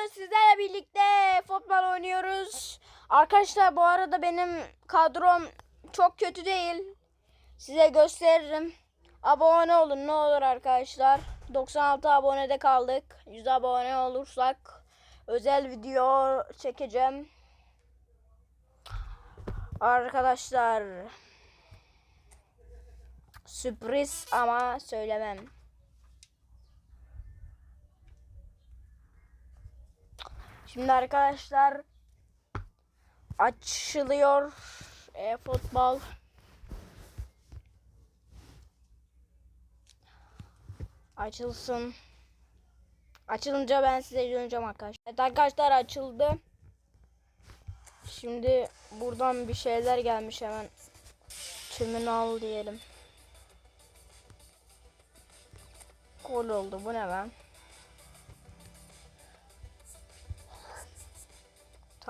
bugün sizlerle birlikte futbol oynuyoruz. Arkadaşlar bu arada benim kadrom çok kötü değil. Size gösteririm. Abone olun ne olur arkadaşlar. 96 abonede kaldık. 100 abone olursak özel video çekeceğim. Arkadaşlar sürpriz ama söylemem. Şimdi arkadaşlar açılıyor e, futbol. Açılsın. Açılınca ben size döneceğim arkadaşlar. Evet arkadaşlar açıldı. Şimdi buradan bir şeyler gelmiş hemen. Tümünü al diyelim. Gol oldu bu ne ben?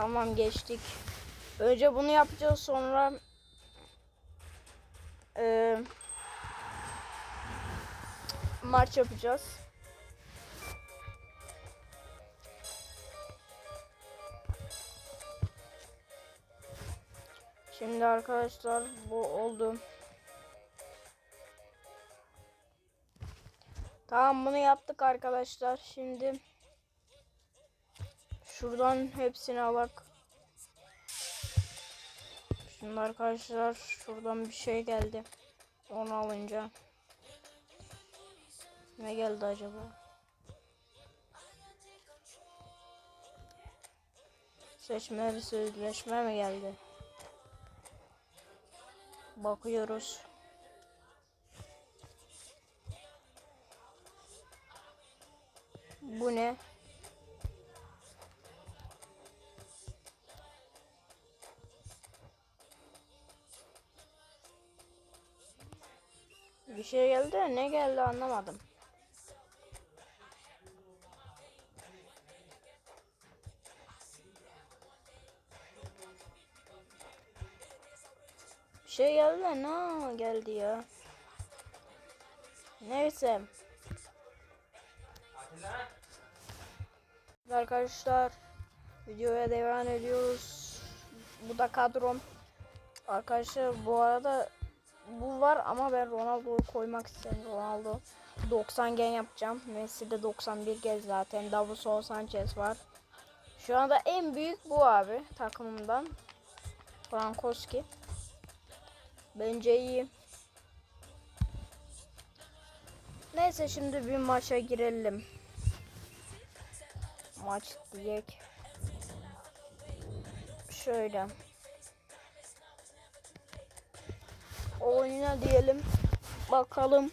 Tamam geçtik. Önce bunu yapacağız sonra e, maç yapacağız. Şimdi arkadaşlar bu oldu. Tamam bunu yaptık arkadaşlar. Şimdi Şuradan hepsini alak. Şimdi arkadaşlar şuradan bir şey geldi. Onu alınca. Ne geldi acaba? Seçmeli sözleşme mi geldi? Bakıyoruz. Bu ne? Bir şey geldi ne geldi anlamadım. Bir şey geldi de ne geldi ya. Neyse. Arkadaşlar videoya devam ediyoruz. Bu da kadrom. Arkadaşlar bu arada bu var ama ben Ronaldo'yu koymak istedim. Ronaldo 90 gen yapacağım. Messi de 91 gen zaten. Davison Sanchez var. Şu anda en büyük bu abi takımımdan. Frankowski. Bence iyi. Neyse şimdi bir maça girelim. Maç diyek. Şöyle. Oyuna diyelim. Bakalım.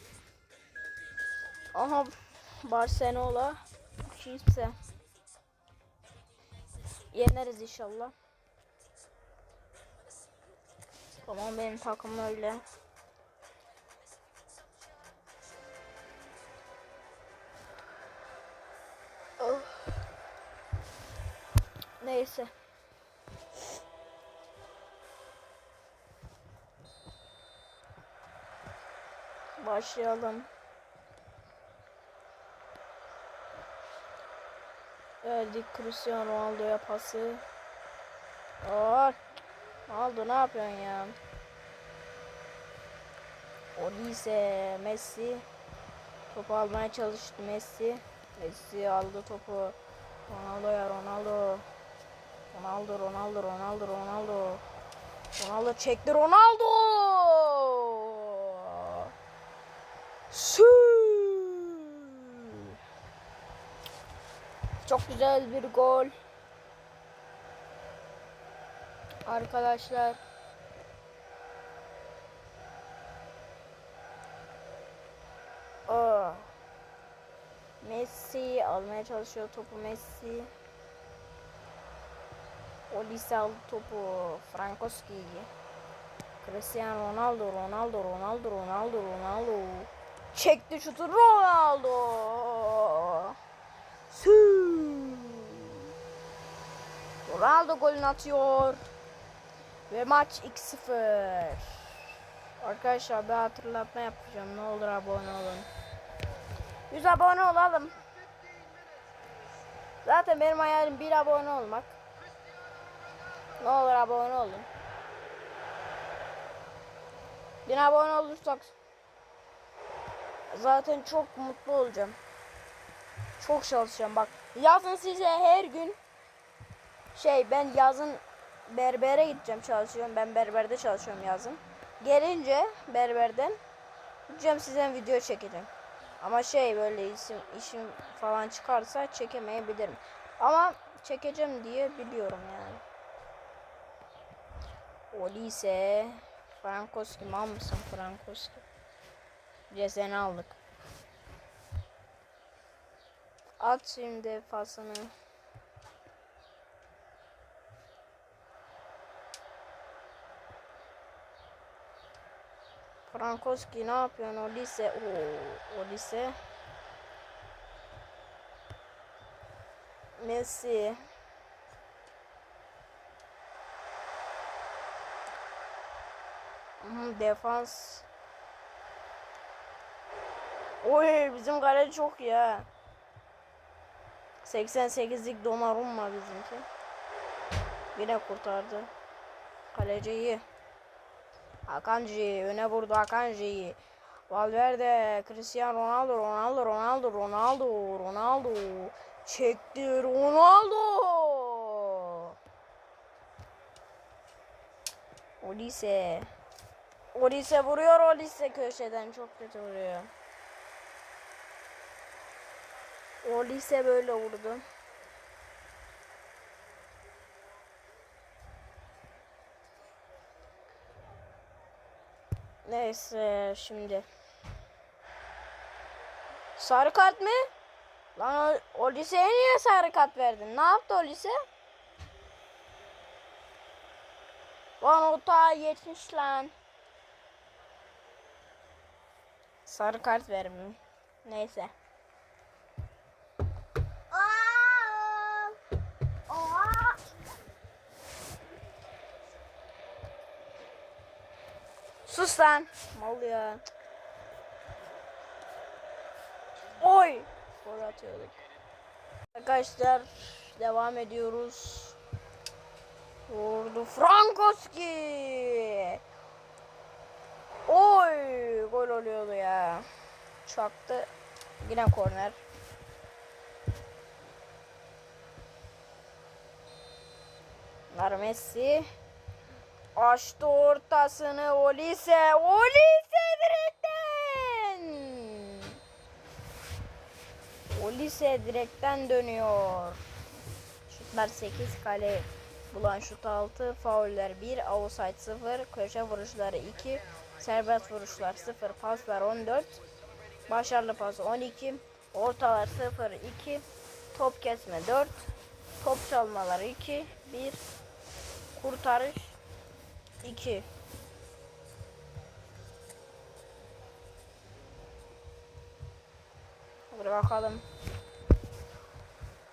Aha Barcelona kimse. Yeneriz inşallah. Tamam benim takım öyle. Oh. Neyse. Başlayalım. Verdik Cristiano Ronaldo'ya pası. Aa, Ronaldo ne yapıyorsun ya? Olise Messi topu almaya çalıştı Messi. Messi aldı topu. Ronaldo ya Ronaldo. Ronaldo Ronaldo Ronaldo Ronaldo. Ronaldo çekti Ronaldo. Çok güzel bir gol. Arkadaşlar. Aa. Messi almaya çalışıyor topu Messi. Olise aldı topu Frankowski. Cristiano Ronaldo, Ronaldo, Ronaldo, Ronaldo, Ronaldo. Çekti şutu Ronaldo. Ronaldo golünü atıyor. Ve maç 2-0. Arkadaşlar bir hatırlatma yapacağım. Ne olur abone olun. 100 abone olalım. Zaten benim hayalim bir abone olmak. Ne olur abone olun. Bir abone olursak zaten çok mutlu olacağım. Çok çalışacağım bak. Yazın size her gün şey ben yazın berbere gideceğim çalışıyorum. Ben berberde çalışıyorum yazın. Gelince berberden gideceğim size video çekeceğim. Ama şey böyle isim işim falan çıkarsa çekemeyebilirim. Ama çekeceğim diye biliyorum yani. O lise Frankoski mal mısın Frankoski? Cezeni aldık. At şimdi fasını. Frankoski ne yapıyorsun o lise? Oo, o lise. Messi. Defans. Oy bizim kale çok ya. 88'lik Donnarumma bizimki. Yine kurtardı. Kaleci iyi. Akanji öne vurdu Akanji. Valverde, Cristiano Ronaldo, Ronaldo, Ronaldo, Ronaldo, Ronaldo. Çekti Ronaldo. Olise. Olise vuruyor Olise köşeden çok kötü vuruyor. Olise böyle vurdu. Neyse şimdi. Sarı kart mı? Lan o, o liseye niye sarı kart verdin? Ne yaptı o lise? Lan o ta geçmiş lan. Sarı kart vermiyor. Neyse. Sus lan. Mal ya. Oy. Gol atıyorduk. Arkadaşlar devam ediyoruz. Vurdu Frankoski. Oy gol oluyordu ya. Çaktı. Yine korner. Bunlar Messi. Açtı ortasını Olise. Olise direkten. Olise direkten dönüyor. Şutlar 8 kale. Bulan şut 6, fauller 1, offside 0, köşe vuruşları 2, serbest vuruşlar 0, paslar 14, başarılı pas 12, ortalar 0, 2, top kesme 4, top çalmaları 2, 1, kurtarış 2. Hadi bakalım.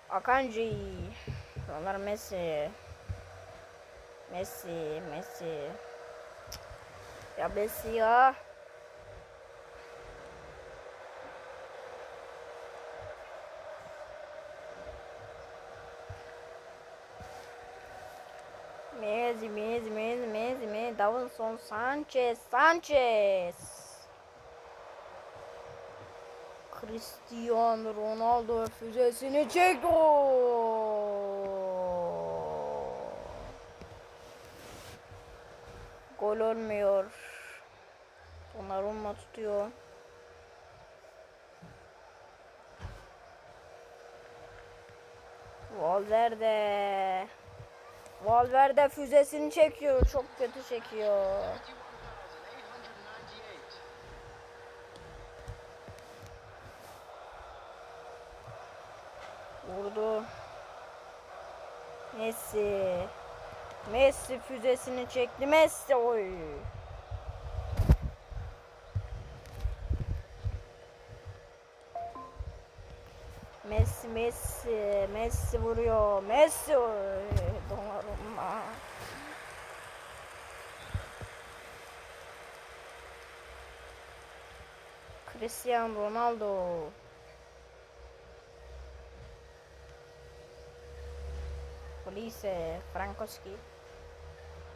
Akanji. Onlar Messi. Messi, Messi. Ya Messi ya. Messi, Messi, Messi, Messi, Davinson Sanchez, Sanchez. Cristiano Ronaldo füzesini çekiyor. Gol olmuyor. Donnarumma tutuyor. Valverde. Valverde füzesini çekiyor. Çok kötü çekiyor. Vurdu. Messi. Messi füzesini çekti. Messi oy. Messi Messi Messi vuruyor. Messi oy. Donnarumma. Cristiano Ronaldo. Polícia, Frankowski.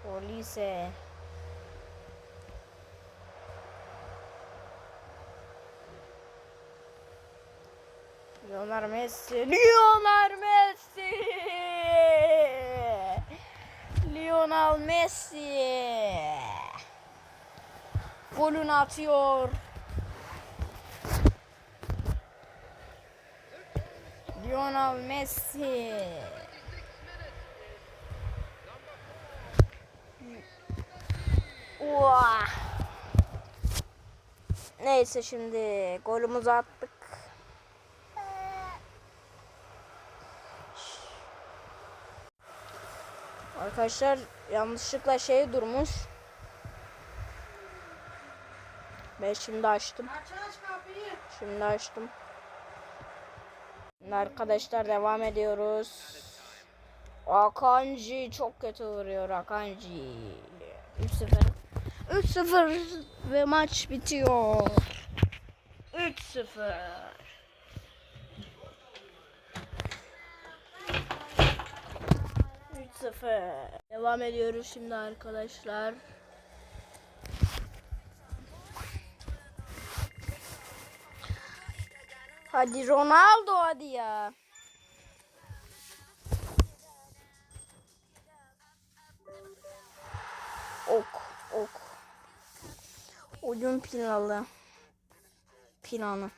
Polícia. Leonardo Messi. Leonardo Messi! Lionel Messi. Golünü atıyor. Lionel Messi. Uah. Neyse şimdi golümüzü attık. Arkadaşlar yanlışlıkla şey durmuş. Ben şimdi açtım. Şimdi açtım. Arkadaşlar devam ediyoruz. Akanji çok kötü vuruyor Akanji. 3-0. 3-0 ve maç bitiyor. 3-0. Üç sıfır. Devam ediyoruz şimdi arkadaşlar. Hadi Ronaldo hadi ya. Ok, ok. Oyun planı. Planı.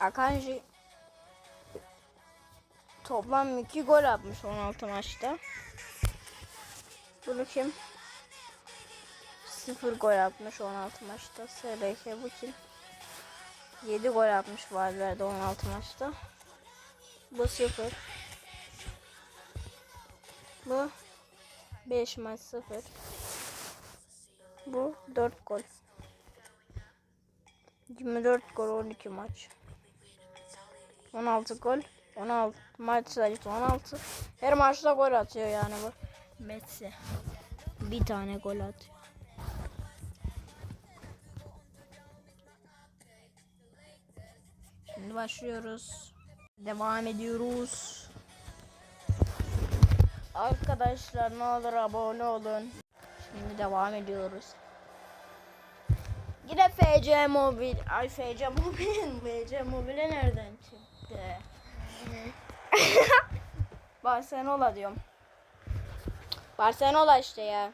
Akanji toplam 2 gol atmış 16 maçta. Bunu kim? 0 gol atmış 16 maçta. SBK bu kim? 7 gol atmış Valverde 16 maçta. Bu 0. Bu 5 maç 0. Bu 4 gol. 24 gol 12 maç. 16 gol. 16 maç sayısı 16. Her maçta gol atıyor yani bu. Messi. Bir tane gol atıyor. Şimdi başlıyoruz. Devam ediyoruz. Arkadaşlar ne olur abone olun. Şimdi devam ediyoruz. Yine FC Mobil. Ay FC Mobil. FC Mobil'e nereden çıktı? Barcelona diyorum. Barcelona işte ya.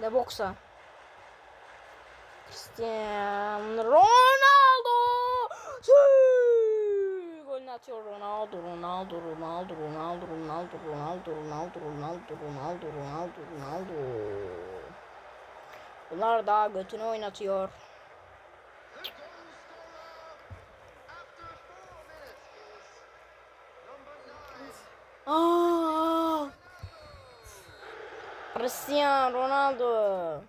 Ne boksa. Cristiano Ronaldo. Golünü atıyor Ronaldo, Ronaldo, Ronaldo, Ronaldo, Ronaldo, Ronaldo, Ronaldo, Ronaldo, Ronaldo, Ronaldo, Ronaldo. Bunlar daha götünü oynatıyor. Aa! Cristiano Ronaldo.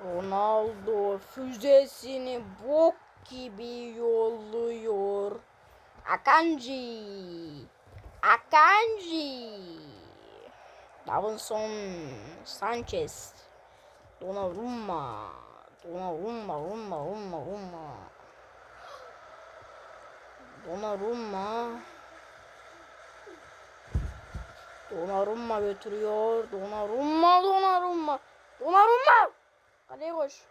Ronaldo füzesini bok gibi yolluyor. Akanji. Akanji. Davinson Sanchez. Donnarumma. Donnarumma, Rumma, Rumma, Rumma. Donnarumma. Donnarumma götürüyor. Donnarumma, Donnarumma. Donnarumma. Kaleye koş.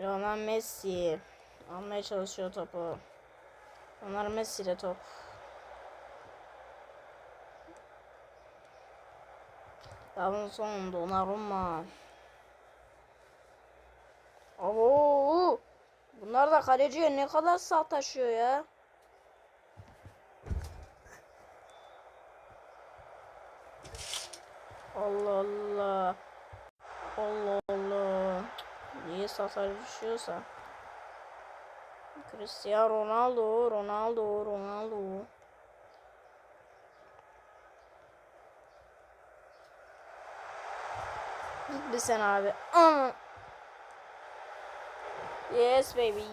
Lionel Messi almaya çalışıyor topu. Lionel Messi ile top. Davinson, Donnarumma. Oo! Bunlar da kaleciye ne kadar sataşıyor ya. Allah Allah. Allah Allah. Niye sataşıyorsa. Cristiano Ronaldo, Ronaldo, Ronaldo. Git bir sen abi. Ama. Yes baby.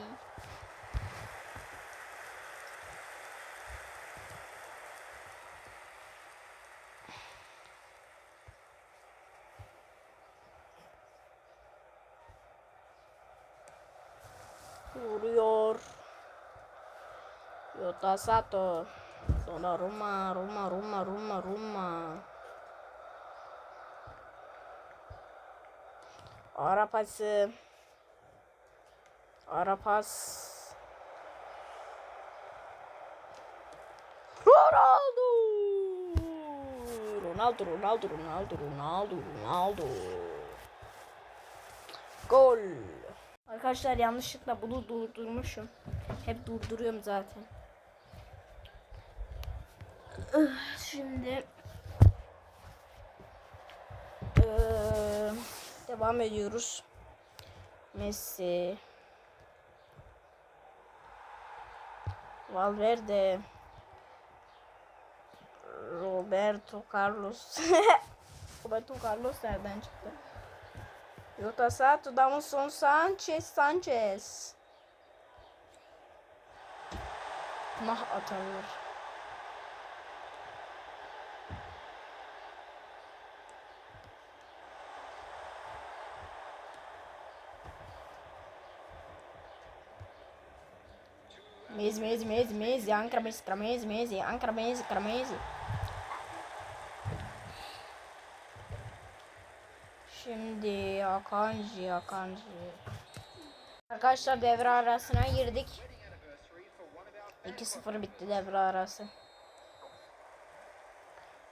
Vuruyor. Yota Sato. Sonra Roma, Roma, Roma, Roma, Roma. Arapası. Ara pas. Ronaldo. Ronaldo, Ronaldo, Ronaldo, Ronaldo, Ronaldo. Gol. Arkadaşlar yanlışlıkla bunu durdurmuşum. Hep durduruyorum zaten. Şimdi eee, devam ediyoruz. Messi Valverde Roberto Carlos Roberto Carlos nereden çıktı? Jota Sato, Davinson Sanchez, Sanchez. Nah atarlar. Messi, Messi, Messi, Messi, Ankara Messi, Messi, Ankara Messi, Messi. Şimdi Akanji, Akanji. Arkadaşlar devre arasına girdik. 2-0 bitti devre arası.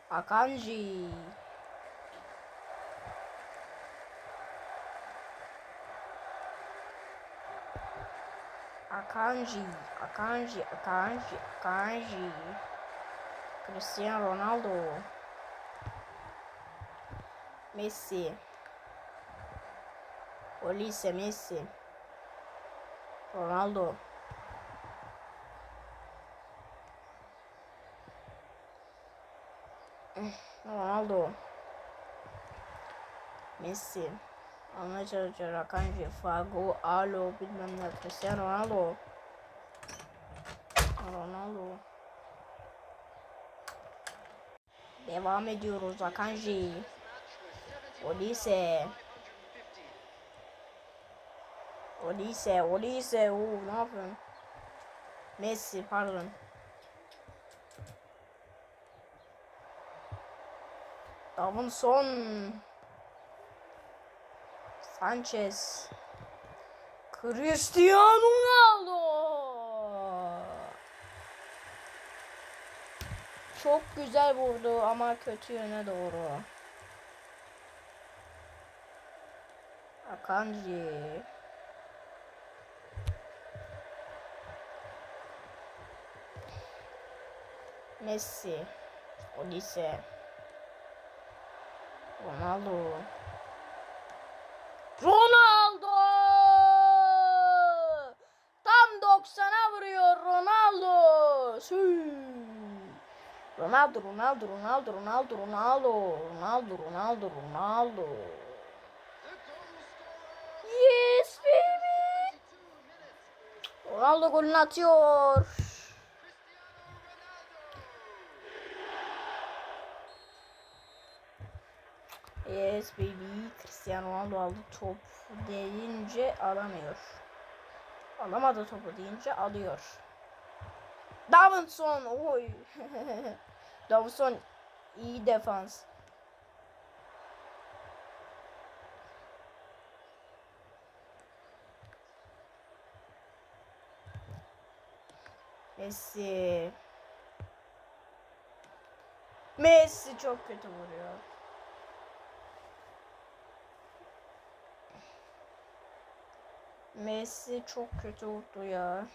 Akanji. Akanji, Akanji, Akanji, Akanji. Cristiano Ronaldo. Messi. Olise Messi. Ronaldo. Ronaldo. Messi. Almaya çalışıyor Akanji. Fago. Alo. Bilmem ne. Cristiano Ronaldo. Ronaldo. Devam ediyoruz Akanji. Olise. Olise, Olise. Oo, ne yapıyorsun? Messi, pardon. Davinson. Sanchez. Cristiano Ronaldo. Çok güzel vurdu ama kötü yöne doğru. Akanji. Messi. Olise. Ronaldo. Ronaldo! Tam 90'a vuruyor Ronaldo. Ronaldo, Ronaldo, Ronaldo, Ronaldo, Ronaldo, Ronaldo, Ronaldo, Ronaldo. Yes baby. Ronaldo golünü atıyor. Yes baby. Cristiano Ronaldo aldı top deyince alamıyor. Alamadı topu deyince alıyor. Davinson. Oy. Davinson iyi defans. Messi. Messi çok kötü vuruyor. Messi çok kötü vurdu ya.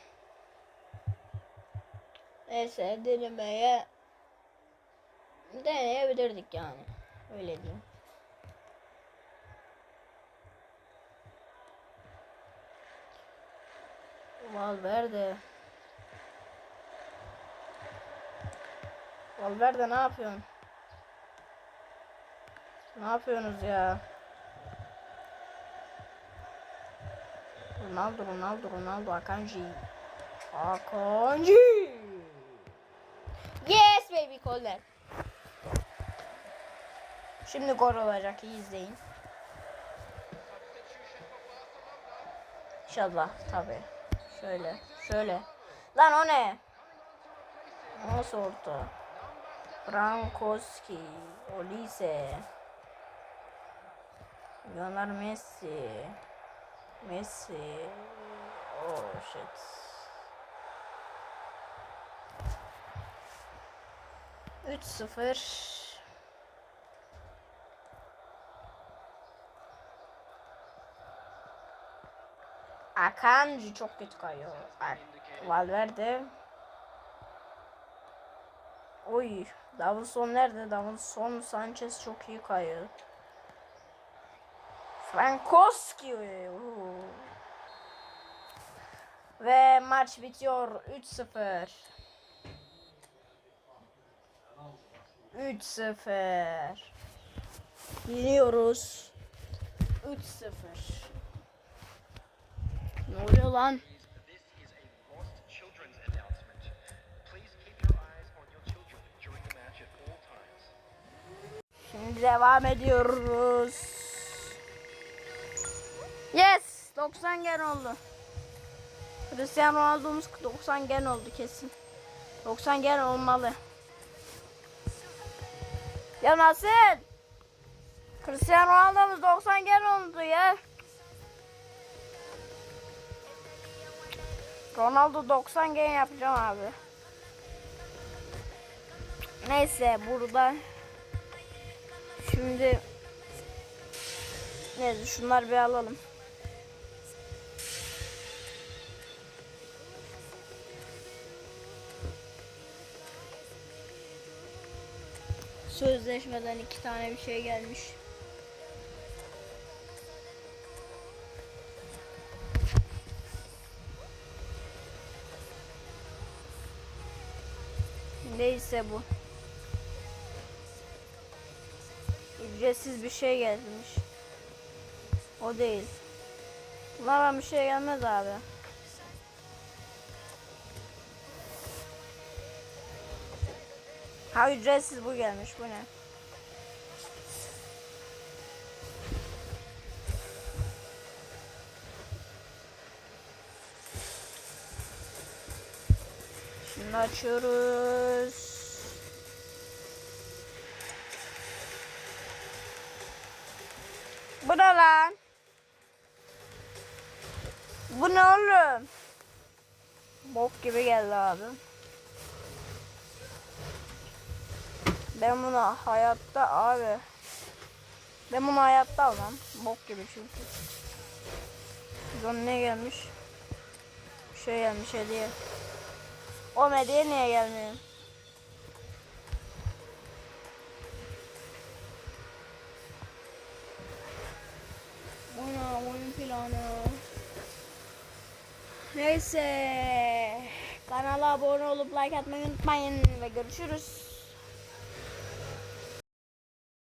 Neyse denemeye deneyebilirdik yani. Öyle diyeyim. Valverde. Valverde ne yapıyorsun? Ne yapıyorsunuz ya? Ronaldo, Ronaldo, Ronaldo, Akanji. Akanji. Yes baby goller. Şimdi gol olacak iyi izleyin. İnşallah tabi. Şöyle. Şöyle. Lan o ne? Nasıl orta? Frankowski. Olise. Lionel Messi. Messi. Oh shit. 3-0. Akanji çok kötü kayıyor. Ay, Valverde. Oy. Davison nerede? Davison Sanchez çok iyi kayıyor. Frankowski. Ve maç bitiyor 3-0. 3-0. Yeniyoruz. 3-0. Ne oluyor lan? Şimdi devam ediyoruz. Yes! 90 gen oldu. Cristiano Ronaldo'muz 90 gen oldu kesin. 90 gen olmalı. Ya nasıl? Cristiano Ronaldo'muz 90 gen oldu ya. Ronaldo 90 gen yapacağım abi. Neyse burada Şimdi neyse şunları bir alalım. Sözleşmeden iki tane bir şey gelmiş. Neyse bu. Ücretsiz bir şey gelmiş. O değil. Bunlardan bir şey gelmez abi. Ha ücretsiz bu gelmiş. Bu ne? Şimdi açıyoruz. Bu ne lan? Bu ne oğlum? Bok gibi geldi abi. Ben bunu hayatta abi. Ben bunu hayatta almam. Bok gibi çünkü. Bizon ne gelmiş? Şey gelmiş hediye. O hediye niye gelmiyor? Ana oyun planı. Neyse. Kanala abone olup like atmayı unutmayın ve görüşürüz.